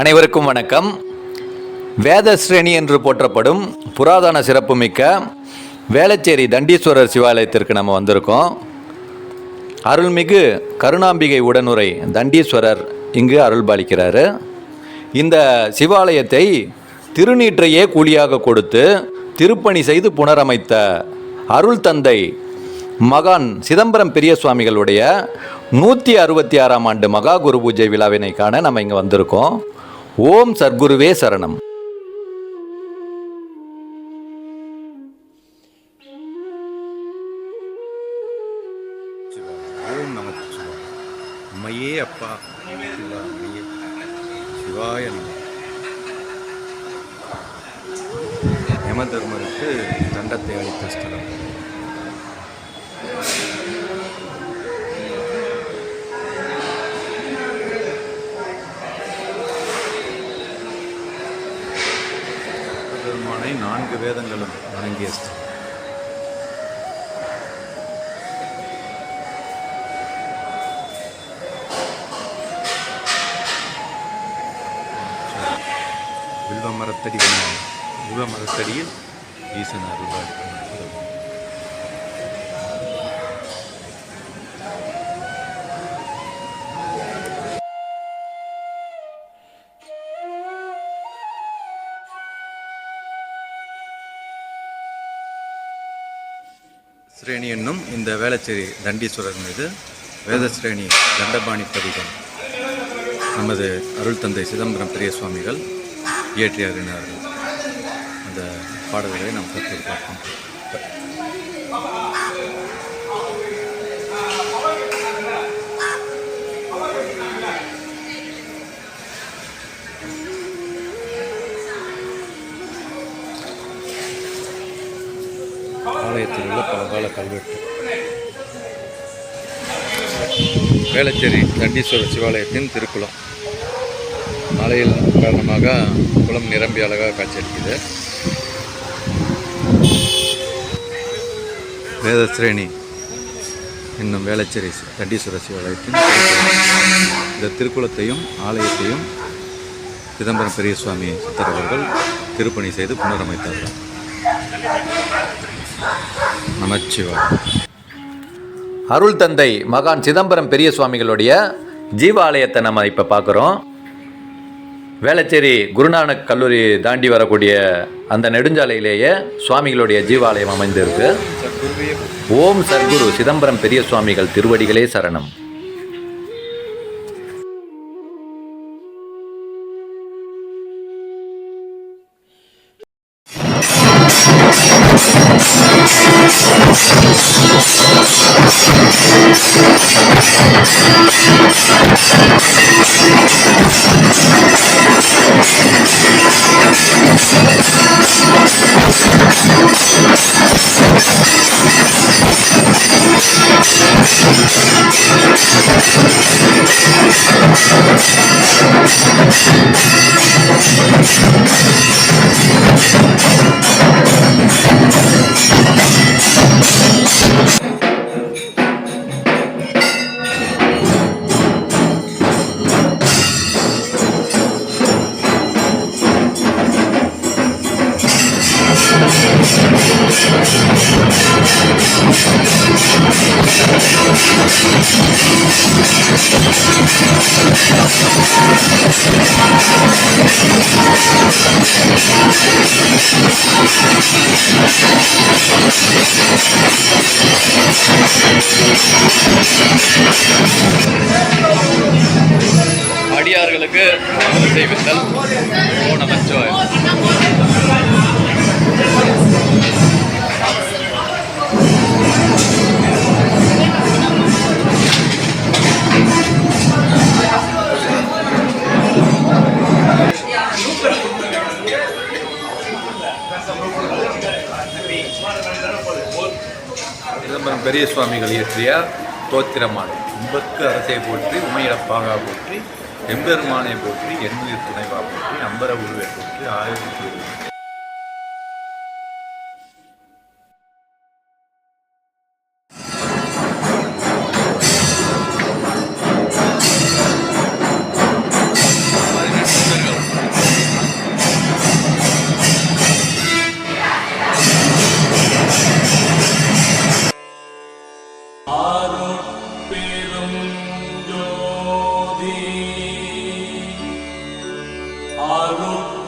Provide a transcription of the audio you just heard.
அனைவருக்கும் வணக்கம். வேதஸ்ரேணி என்று போற்றப்படும் புராதன சிறப்புமிக்க வேளச்சேரி தண்டீஸ்வரர் சிவாலயத்திற்கு நம்ம வந்திருக்கோம். அருள்மிகு கருணாம்பிகை உடனுரை தண்டீஸ்வரர் இங்கு அருள்பாலிக்கிறாரு. இந்த சிவாலயத்தை திருநீற்றையே கூலியாக கொடுத்து திருப்பணி செய்து புனரமைத்த அருள் தந்தை மகான் சிதம்பரம் பெரிய சுவாமிகளுடைய நூற்றி அறுபத்தி ஆறாம் ஆண்டு மகா குரு பூஜை விழாவினை காண நம்ம இங்கே வந்திருக்கோம். ஓம் சர்க்குருவே சரணம். ஓம் அம்மையே அப்பா. சிவாய நம. யமதர்மருக்கு தண்டத்தை அளித்த ஸ்தலம். பெருமானை நான்கு வேதங்களும் வணங்கிய வில்வ மரத்தடி வில்வ மரத்தடியில் ஈசன் அருள்வாடி ஸ்ரேணி என்னும் இந்த வேளச்சேரி தண்டீஸ்வரர் மீது வேதஸ்ரேணி தண்டபாணி பதிகம் நமது அருள் தந்தை சிதம்பரம் பெரிய சுவாமிகள் இயற்றி அருளினார்கள் அந்த பாடல்களை நாம் கற்று பார்ப்போம் ஆலயத்தில் உள்ள பழங்கால கல்வெட்டு வேளச்சேரி தண்டீஸ்வரர் சிவாலயத்தின் திருக்குளம். மழையில் காரணமாக குளம் நிரம்பி அழகாக காட்சியளிக்குது. வேதஸ்ரேணி என்னும் வேளச்சேரி தண்டீஸ்வரர் சிவாலயத்தின் இந்த திருக்குளத்தையும் ஆலயத்தையும் சிதம்பரம் பெரியசுவாமி சித்தர் அவர்கள் திருப்பணி செய்து புனரமைத்தார்கள். நமச்சிவாய் அருள் தந்தை மகான் சிதம்பரம் பெரிய சுவாமிகளுடைய ஜீவாலயத்தை நம்ம இப்போ பார்க்குறோம். வேளச்சேரி குருநானக் கல்லூரி தாண்டி வரக்கூடிய அந்த நெடுஞ்சாலையிலேயே சுவாமிகளுடைய ஜீவாலயம் அமைந்திருக்கு. ஓம் சர்க்குரு சிதம்பரம் பெரிய சுவாமிகள் திருவடிகளே சரணம். Thank you. அடியார்களுக்கு செய்வித்தல் ஓ நமச்சிவாய் பெரிய சுவாமிகள் இயற்றிய தோத்திரமாலை. உம்பற்கு அரசை போற்றி உமையிடப்பாகா போற்றி எம்பெருமானை போற்றி எண்ணுயிர் துணைவா போற்றி அம்பர உருவை போற்றி ஆயிரத்தி